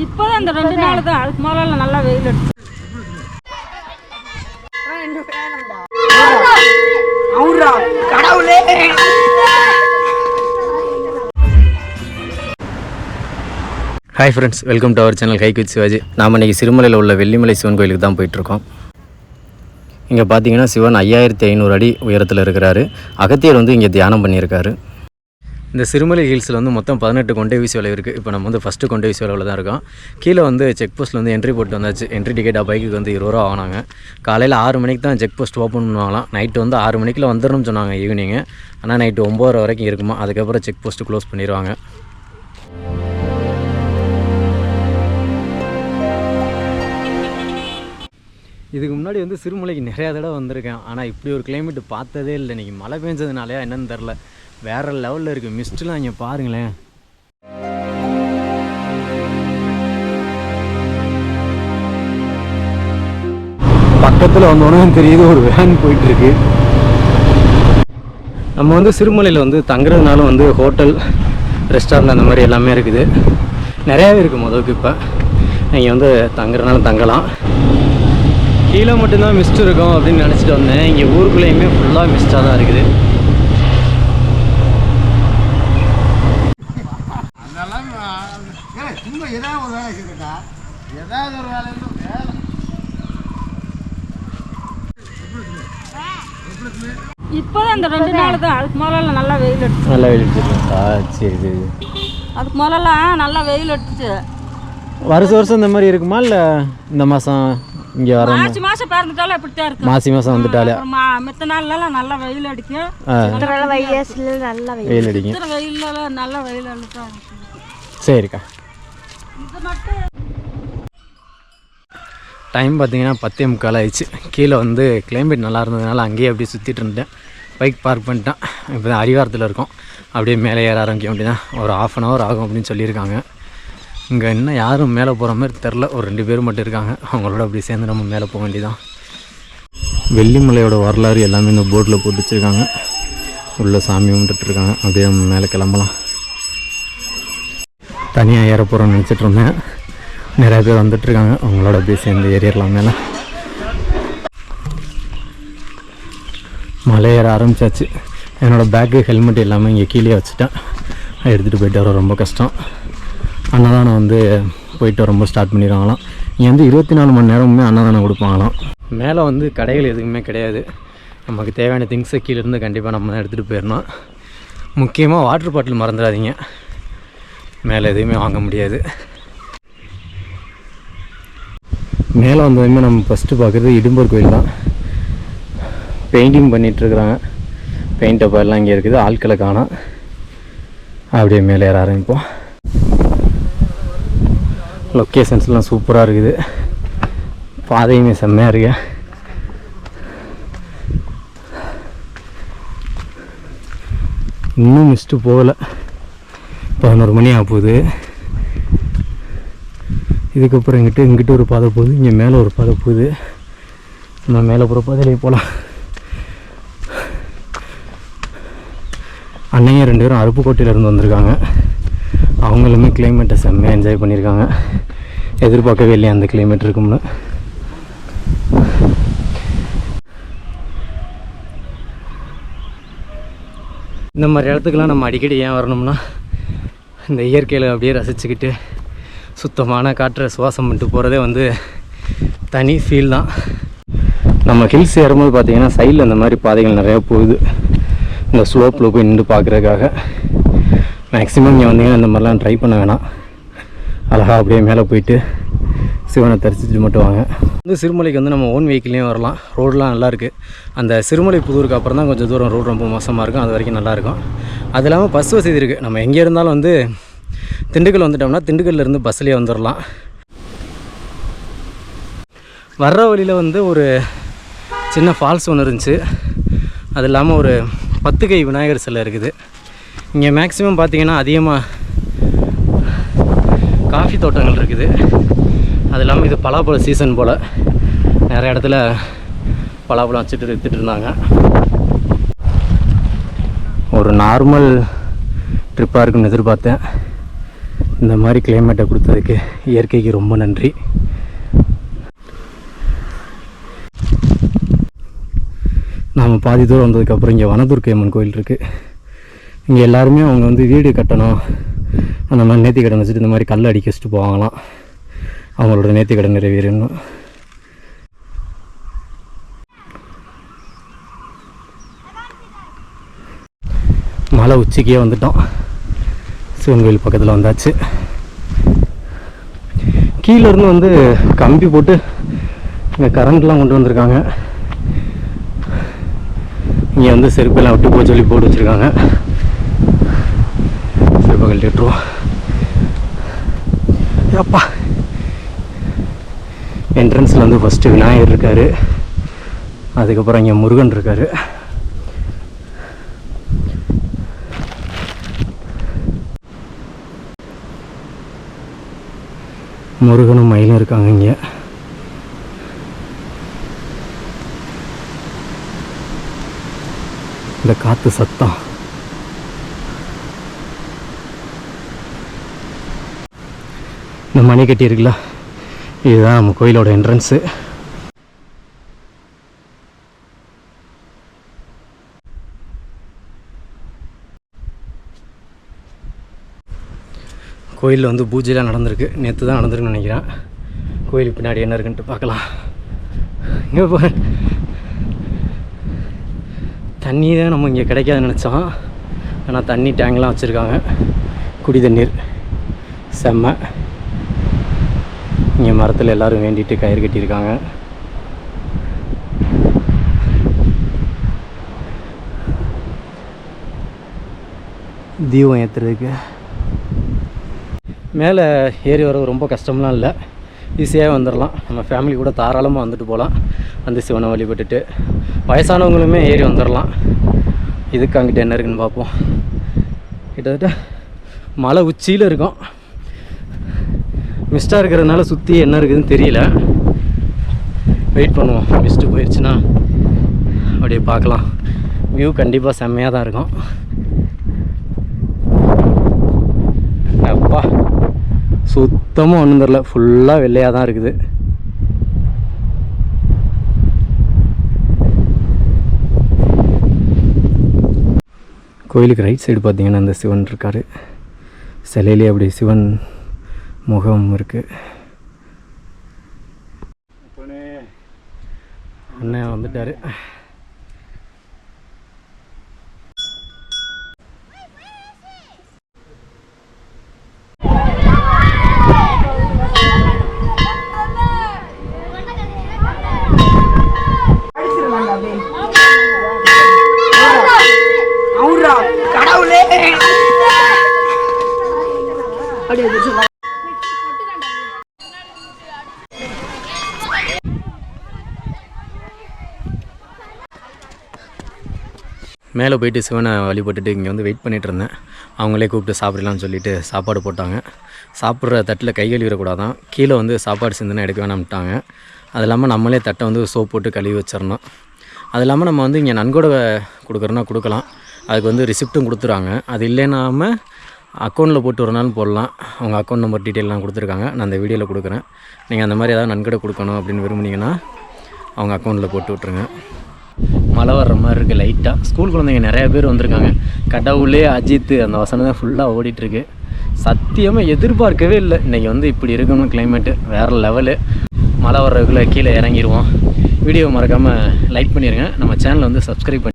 இப்போதான் இந்த ரெண்டு நாள் தான் அதுக்கு முதல்ல நல்லா வெயில் அடிச்சு. Hi friends welcome to our channel கைக்கு சிவாஜி நாம் இன்றைக்கி சிறுமலையில் உள்ள வெள்ளிமலை சிவன் கோயிலுக்கு தான் போயிட்டுருக்கோம். இங்கே பார்த்தீங்கன்னா சிவன் ஐயாயிரத்தி ஐநூறு அடி உயரத்தில் இருக்கிறாரு. அகத்தியர் வந்து இங்கே தியானம் பண்ணியிருக்காரு. இந்த சிறுமலை ஹில்ஸில் வந்து மொத்தம் பதினெட்டு கொண்டை வீசி வலை இருக்குது இப்போ நம்ம வந்து ஃபஸ்ட்டு கொண்டை வீசி வலையில் தான் இருக்கோம். கீழே வந்து செக் போஸ்ட்டில் வந்து என்ட்ரி போட்டு வந்தாச்சு. என்ட்ரி டிக்கெட்டாக பைக்குக்கு வந்து இருபது ரூபா வாங்கினாங்க. காலையில் ஆறு மணிக்கு தான் செக் போஸ்ட் ஓப்பன் பண்ணுவாங்களாம். நைட்டு வந்து ஆறு மணிக்கில் வந்துடணும்னு சொன்னாங்க ஈவினிங்கு ஆனால் நைட்டு ஒம்பது வரைக்கும் இருக்குமா? அதுக்கப்புறம் செக் போஸ்ட்டு க்ளோஸ் பண்ணிடுவாங்க. இதுக்கு முன்னாடி வந்து சிறுமலைக்கு நிறையா தடவை வந்திருக்கேன். ஆனால் இப்படி ஒரு கிளைமேட் பார்த்ததே இல்லை. இன்றைக்கி மழை பெஞ்சதுனாலையா என்னென்னு தெரில வேறு லெவலில் இருக்குது மிஸ்ட்லாம் இங்கே பாருங்களேன். பக்கத்தில் வந்தோன்னே தெரியுது ஒரு வேன் போயிட்டுருக்கு. நம்ம வந்து சிறுமலையில் வந்து தங்குறதுனால வந்து ஹோட்டல் ரெஸ்டாரண்ட் அந்த மாதிரி எல்லாமே இருக்குது. நிறையாவே இருக்குது முதலுக்கு இப்போ. நீங்கள் வந்து தங்குறதுனால தங்கலாம். கீழே மட்டும்தான் மிஸ்ட் இருக்கும் அப்படின்னு நினச்சிட்டு வந்தேன். இங்கே ஊருக்குள்ளேயுமே ஃபுல்லாக மிஸ்டாக தான் இருக்குது. ஏதாவது ஒரு வேலை செய்யட்டா ஏதாவது ஒரு வேலை. இப்போதான் இந்த ரெண்டு நாள் தான். அதுக்கு முதல்ல நல்லா வெயில் அடிச்சு. நல்லா சரி சரி. அதுக்கு முதல்ல நல்லா வெயில் அடிச்சு வருஷம் வருஷம் இந்த மாதிரி இருக்குமா இல்லை இந்த மாதம் இங்கே வர மார்ச் மாசம் பிறந்துட்டாலும் இப்படித்தான் இருக்கு. மாசி மாதம் வந்துட்டாலே. மித்த நாள்லாம் நல்லா வெயில் அடிக்கும் நல்ல வெயில். அடிங்க இத்தனை வெயில்ல நல்லா வெயில் அடிச்சா சரிக்கா. டைம் பார்த்தீங்கன்னா பத்தே முக்கால் ஆயிடுச்சு. கீழே வந்து கிளைமேட் நல்லா இருந்ததுனால அங்கேயே அப்படியே சுற்றிட்டு இருந்தேன் பைக் பார்க் பண்ணிட்டேன். இப்போ தான் அரிவாரத்தில் இருக்கோம். அப்படியே மேலே ஏற ஆரம்பிக்கும் அப்படின்னா ஒரு ஆஃப் அன் ஹவர் ஆகும் அப்படின்னு சொல்லியிருக்காங்க. இங்கே இன்னும் யாரும் மேலே போகிற மாதிரி தெரில ஒரு ரெண்டு பேர் மட்டும் இருக்காங்க. அவங்களோட அப்படியே சேர்ந்து நம்ம மேலே போக வேண்டியதான் வெள்ளிமலையோட வரலாறு எல்லாமே இந்த போர்டில் போட்டு வச்சுருக்காங்க. உள்ளே சாமி கும்பிட்டுட்டு அப்படியே நம்ம மேலே கிளம்பலாம். தனியாக ஏற போகிறோன்னு நினச்சிட்டு இருந்தேன். நிறைய பேர் வந்துட்டுருக்காங்க அவங்களோட போய் சேர்ந்து ஏறிடலாம் மேலே. மலை ஏற ஆரம்பிச்சாச்சு. என்னோடய பேக்கு ஹெல்மெட் எல்லாமே இங்கே கீழே வச்சுட்டேன். எடுத்துகிட்டு போயிட்டு வர ரொம்ப கஷ்டம். அன்னதானம் வந்து போயிட்டு ரொம்ப ஸ்டார்ட் பண்ணிடுவாங்களாம். இங்கே வந்து இருபத்தி நாலு மணி நேரமுமே அன்னதானம் கொடுப்பாங்களாம். மேலே வந்து கடைகள் எதுவுமே கிடையாது. நமக்கு தேவையான திங்ஸை கீழேருந்து கண்டிப்பாக நம்ம தான் எடுத்துகிட்டு போயிடணும். முக்கியமாக வாட்டர் பாட்டில் மறந்துடாதீங்க. மேலே எதுவுமே வாங்க முடியாது. மேலே வந்ததுமே நம்ம ஃபஸ்ட்டு பார்க்குறது இடும்பூர் கோயில் தான். பெயிண்டிங் பண்ணிகிட்ருக்குறாங்க பெயிண்ட் டப்பா எல்லாம் இங்கே இருக்குது. ஆட்களை காணோம். அப்படியே மேலே ஏற ஆரம்பிப்போம். லொக்கேஷன்ஸ்லாம் சூப்பராக இருக்குது. பாதையுமே செம்மையாக இருக்கு. இன்னும் மிஸ்ட்டு போகலை. பதினோரு மணி ஆக போகுது இதுக்கப்புறம் இங்கிட்டு இங்கிட்டு ஒரு பாதை போகுது. இங்கே மேலே ஒரு பாதை போகுது. நம்ம மேலே போகிற பாதையிலே போகலாம் அன்னையும் ரெண்டு பேரும் அருப்புக்கோட்டையிலேருந்து வந்திருக்காங்க. அவங்களுமே கிளைமேட்டை செம்மையாக என்ஜாய் பண்ணியிருக்காங்க. எதிர்பார்க்கவே இல்லையா அந்த கிளைமேட் இருக்கும்னு. இந்த மாதிரி இடத்துக்கெல்லாம் நம்ம அடிக்கடி ஏன் வரணும்னா இந்த இயற்கையில் அப்படியே ரசிச்சுக்கிட்டு சுத்தமான காற்றை சுவாசம் பண்ணிட்டு போகிறதே வந்து தனி ஃபீல் தான். நம்ம ஹில்ஸ் ஏறும்போது பார்த்தீங்கன்னா சைடில் இந்த மாதிரி பாதைகள் நிறையா போகுது. இந்த ஸ்லோப்பில் போய் நின்று பார்க்குறதுக்காக. மேக்ஸிமம் இங்கே வந்தீங்கன்னா இந்த மாதிரிலாம் ட்ரை பண்ண வேணாம். அழகாக அப்படியே மேலே போயிட்டு சிவனை தரிசிச்சுட்டு மட்டும் வாங்க. வந்து சிறுமலைக்கு வந்து நம்ம ஓன் வெஹிக்கிள்லேயும் வரலாம். ரோடெலாம் நல்லாயிருக்கு அந்த சிறுமலை புதூருக்கு அப்புறம் தான் கொஞ்சம் தூரம் ரோடு ரொம்ப மோசமாக இருக்கும். அது வரைக்கும் நல்லாயிருக்கும் அது இல்லாமல் பஸ் வசதி இருக்குது நம்ம எங்கே இருந்தாலும் வந்து திண்டுக்கல் வந்துட்டோம்னா திண்டுக்கல்ல இருந்து பஸ்லேயே வந்துடலாம் வர்ற வழியில் வந்து ஒரு சின்ன ஃபால்ஸ் ஒன்று இருந்துச்சு. அது இல்லாமல் ஒரு பத்து கை விநாயகர் சிலை இருக்குது. இங்கே மேக்ஸிமம் பார்த்தீங்கன்னா அதிகமாக காஃபி தோட்டங்கள் இருக்குது. அது இல்லாமல் இது பலாப்பழ சீசன் போல். நிறைய இடத்துல பலாப்பழம் வச்சுட்டு வித்துட்டு இருந்தாங்க. ஒரு நார்மல் ட்ரிப்பாக இருக்குன்னு எதிர்பார்த்தேன். இந்த மாதிரி கிளைமேட்டை கொடுத்ததுக்கு இயற்கைக்கு ரொம்ப நன்றி. நாம் பாதி தூரம் வந்ததுக்கப்புறம் இங்கே வனதுர்க்கை அம்மன் கோயில் இருக்குது இங்கே எல்லாருமே அவங்க வந்து வீடு கட்டணும். அந்த மாதிரி நேர்த்தி கடன் வச்சுட்டு இந்த மாதிரி கல் அடிக்க வச்சுட்டு போவாங்களாம். அவங்களோட நேர்த்தி கடன் நிறைவேறணும். மலை உச்சிக்கே வந்துட்டோம். சிவன் கோயில் பக்கத்தில் வந்தாச்சு. கீழேருந்து வந்து கம்பி போட்டு இங்கே கரண்ட்லாம் கொண்டு வந்திருக்காங்க. இங்கே வந்து செருப்பெல்லாம் விட்டு போய் சொல்லி போட்டு வச்சுருக்காங்க. செருப்பை கழட்டி விட்டுருவோம் அப்பா என்ட்ரன்ஸில் வந்து ஃபஸ்ட்டு விநாயகர் இருக்கார். அதுக்கப்புறம் இங்கே முருகன் இருக்கார். முருகனும் மயிலும் இருக்காங்க இங்கே. இந்த காற்று சத்தம். இந்த மணி கட்டி இருக்குல்ல இதுதான் நம்ம கோயிலோட என்ட்ரன்ஸு கோயிலில் வந்து பூஜைலாம் நடந்திருக்கு. நேற்று தான் நடந்திருக்குன்னு நினைக்கிறேன். கோயிலுக்கு பின்னாடி என்ன இருக்குன்ட்டு பார்க்கலாம். இங்கே போ தண்ணி தான் நம்ம இங்கே கிடைக்காதுன்னு நினச்சோம். ஆனால் தண்ணி டேங்க்லாம் வச்சுருக்காங்க. குடி தண்ணீர். செம்ம. இங்கே மரத்தில் எல்லோரும் வேண்டிட்டு கயிறு கட்டியிருக்காங்க. தீபம் ஏற்றுறதுக்கு மேலே ஏறி வர ரொம்ப கஷ்டம்லாம் இல்லை. ஈஸியாக வந்துடலாம். நம்ம ஃபேமிலி கூட தாராளமாக வந்துட்டு போகலாம். வந்து சிவனை வழிபட்டுட்டு வயசானவங்களுமே ஏறி வந்துடலாம். இதுக்கு அங்கிட்ட என்ன இருக்குன்னு பார்ப்போம். கிட்டத்தட்ட மலை உச்சியில் இருக்கும். மிஸ்டாக இருக்கிறதுனால சுற்றி என்ன இருக்குதுன்னு தெரியல. வெயிட் பண்ணுவோம். மிஸ்ட்டு போயிடுச்சுன்னா அப்படியே பார்க்கலாம். வியூ கண்டிப்பாக செம்மையாக தான் இருக்கும் அப்பா சுத்தமாக ஒன்றும் தெரில ஃபுல்லாக வெள்ளையாக தான் இருக்குது. கோயிலுக்கு ரைட் சைடு பார்த்தீங்கன்னா அந்த சிவன் இருக்கார். சிலையிலே அப்படி சிவன் முகம் இருக்குது அண்ணன் வந்துட்டார். மேலே போயிட்டு சிவனை வழிபட்டுட்டு இங்கே வந்து வெயிட் பண்ணிட்டு இருந்தேன். அவங்களே கூப்பிட்டு சாப்பிடலாம்னு சொல்லிட்டு சாப்பாடு போட்டாங்க. சாப்பிட்ற தட்டில் கை கழுவிடக்கூடாதான். கீழே வந்து சாப்பாடு சிந்தனை எடுக்க வேணாம்ட்டாங்க. அது இல்லாமல் நம்மளே தட்டை வந்து சோப் போட்டு கழுவி வச்சிடணும். அது இல்லாமல் நம்ம வந்து இங்கே நன்கொடை கொடுக்குறோன்னா கொடுக்கலாம். அதுக்கு வந்து ரிசிப்ட்டும் கொடுத்துறாங்க அது இல்லைனாமல் அக்கௌண்ட்டில் போட்டு ஒரு நாள் போடலாம். அவங்க அக்கௌண்ட் நம்பர் டீட்டெயிலெலாம் கொடுத்துருக்காங்க. நான் அந்த வீடியோவில் கொடுக்குறேன். நீங்கள் அந்த மாதிரி ஏதாவது நன்கொடை கொடுக்கணும் அப்படின்னு விரும்புனீங்கன்னா அவங்க அக்கௌண்ட்டில் போட்டு விட்ருங்க மழை வர்ற மாதிரி இருக்குது லைட்டாக ஸ்கூல் குழந்தைங்க நிறையா பேர் வந்திருக்காங்க. கடவுளே அஜித் அந்த வசனம் தான் ஃபுல்லாக ஓடிட்டுருக்கு. சத்தியமாக எதிர்பார்க்கவே இல்லை. இன்றைக்கி வந்து இப்படி இருக்கணும் கிளைமேட்டு வேறு லெவலு மழை வர்றதுக்குள்ளே கீழே இறங்கிடுவோம். வீடியோ மறக்காமல் லைக் பண்ணிடுங்க நம்ம சேனலை வந்து சப்ஸ்கிரைப் பண்ணி